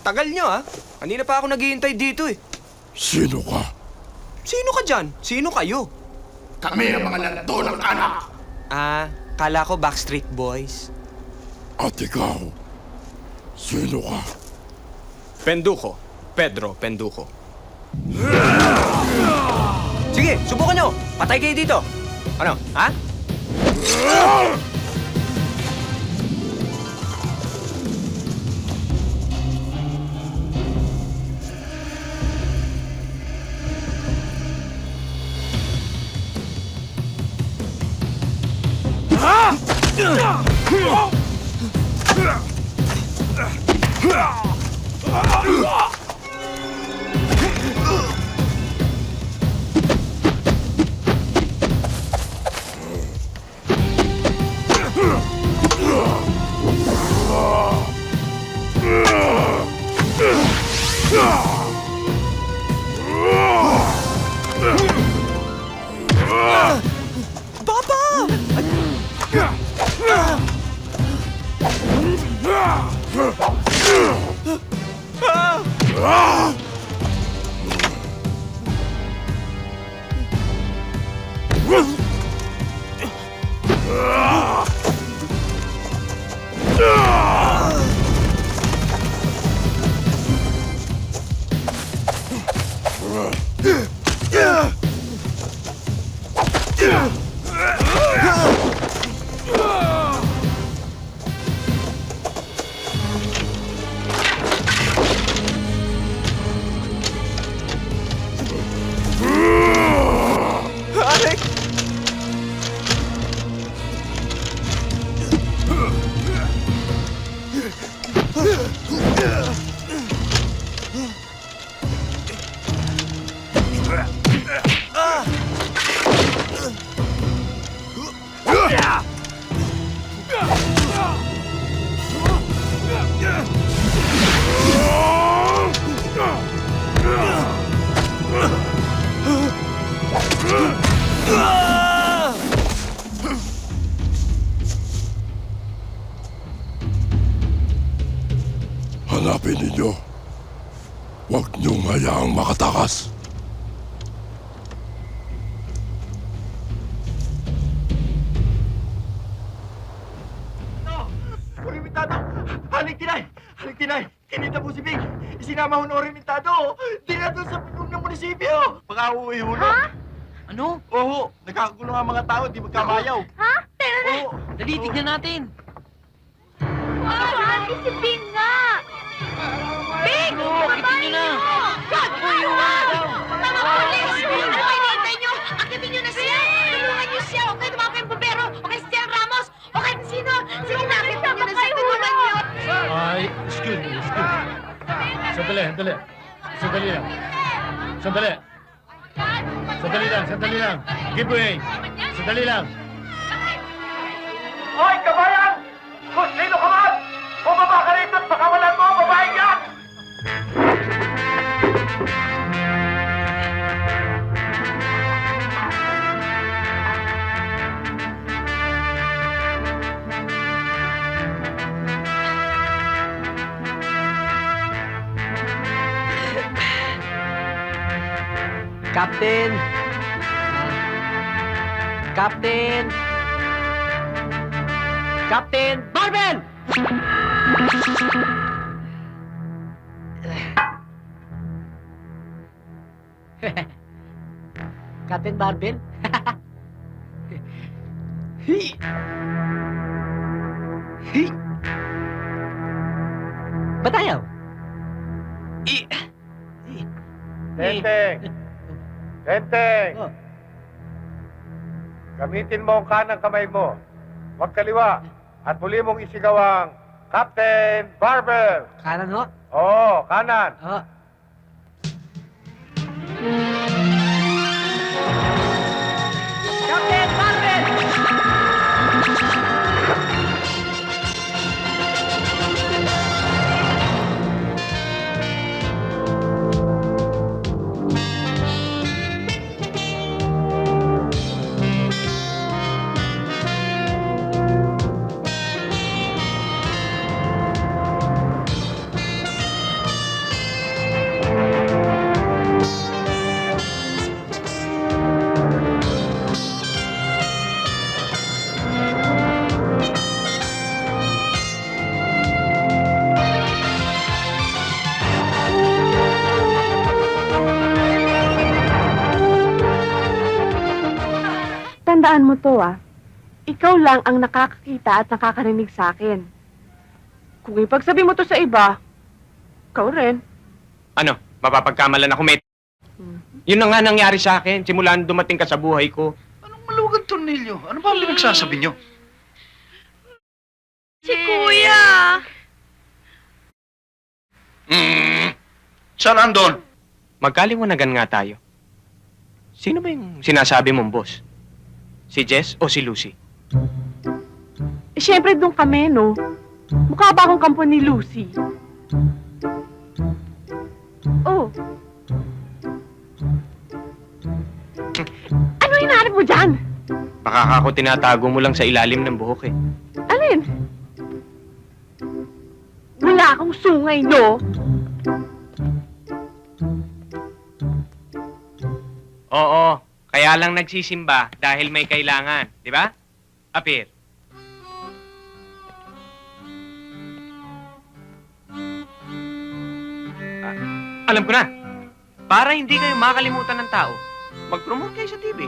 Tagal nyo ah. Kanina pa ako naghihintay dito eh. Sino ka? Sino ka dyan? Sino kayo? Kami ang mga lando ng anak. Ah, kala ko Backstreet Boys. At ikaw, sino ka? Penduko. Pedro Penduko. Sige, subukan nyo. Patay kayo dito. Ano, ha? 啊！去！去！啊！啊！Ah! Hanapin ninyo. Huwag niyong hayaang makatakas. Big! Isinama ho ng Orimitado! Dila doon sa pinong ng munisipyo! Baka uuwi ho Ha? Ano? Oo! Nagkakagulo nga mga tao, di magkamayaw! Ha? Teka na! Oo! Dali, tignan natin. Wow! Ate si Bing nga! Bing! Baba Akitin niyo na. God! Uwi daw. Mga polis! Ano ba hinihintay niyo? Akitin niyo na siya! Tulungan niyo siya! Okay, tumawag kayong bumbero! Okay, si Jen Ramos! Okay, sino? Sige na, akitin niyo na siya! Tulungan niyo! Ay, excuse me, excuse me. Sandali, sandali. Sandali lang. Sandali. Sandali lang, sandali lang. Give way. Sandali lang. Hoy, kabayan! Kung sino ka man! Bumaba ka rito at mo Captain! Captain! Captain! Barbel! Captain Barbel? Hi! Hi! Ba't ayaw? I... Tenteng! Tenteng! Oh. Gamitin mo ang kanang kamay mo. Huwag kaliwa. At muli mong isigaw ang Captain Barber! Kanan ho? Oo, kanan. Oo. Captain Tandaan mo to ah. Ikaw lang ang nakakakita at nakakarinig sa akin. Kung ipagsabi mo to sa iba, ikaw rin. Ano? Mapapagkamalan ako, mate. Yun na nga nangyari sa akin. Simula nung dumating ka sa buhay ko. Anong maluwag tornilyo? Ano ba ang pinagsasabi nyo? Si Kuya! Hmm. Saan andon? Magkaliwanagan nga tayo. Sino ba yung sinasabi mong boss? Si Jess o si Lucy? Eh, syempre doon kami, no? Mukha ba akong kampo ni Lucy? Oh. Ano hinahanap mo dyan? Baka ako tinatago mo lang sa ilalim ng buhok eh. Alin? Wala akong sungay, no? Oo, kaya lang nagsisimba dahil may kailangan, di ba? Apir. Ah, alam ko na. Para hindi kayo makalimutan ng tao, mag-promote kayo sa TV.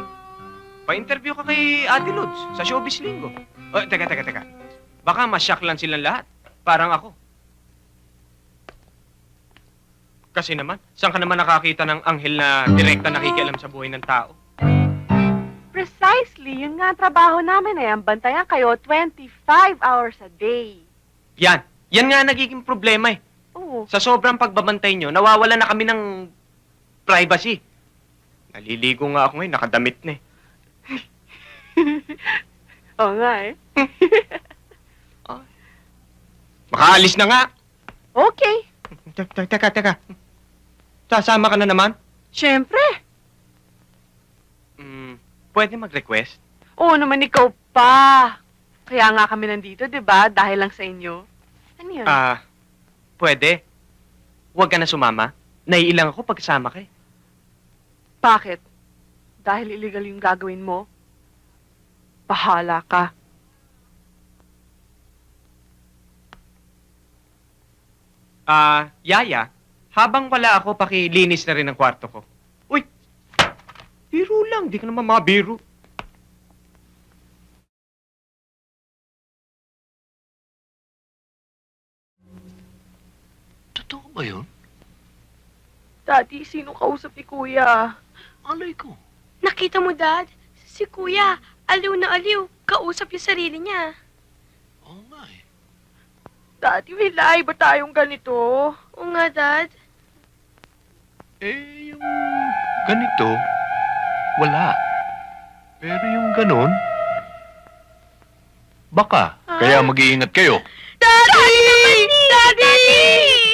Pa-interview ka kay Ate Lods sa Showbiz Linggo. Oh, teka, teka, teka. Baka masyak lang silang lahat. Parang ako. Kasi naman, saan ka naman nakakita ng anghel na direkta nakikialam sa buhay ng tao? Precisely, yun nga ang trabaho namin eh. Ang bantayan kayo 25 hours a day. Yan. Yan nga nagiging problema eh. Oo. Sa sobrang pagbabantay nyo, nawawala na kami ng privacy. Naliligo nga ako ngayon, nakadamit na eh. Oo nga eh. Makaalis na nga. Okay. Teka, teka, teka. Sasama ka na naman? Siyempre. Pwede mag-request? Oo naman ikaw pa. Kaya nga kami nandito, di ba? Dahil lang sa inyo. Ano yun? Ah, pwede. Huwag ka na sumama. Naiilang ako pagkasama ka eh. Bakit? Dahil illegal yung gagawin mo? Bahala ka. Ah, Yaya, habang wala ako, pakilinis na rin ang kwarto ko. Biro lang, di ka naman mga biro. Totoo ba yun? Daddy, sino kausap ni Kuya? Alay ko. Nakita mo, Dad? Si Kuya, aliw na aliw. Kausap yung sarili niya. Oo nga eh. Daddy, may lie ba tayong ganito? Oo nga, Dad. Eh, yung ganito, wala. Pero yung ganon, baka. Kaya mag-iingat kayo. Daddy! Daddy! Daddy!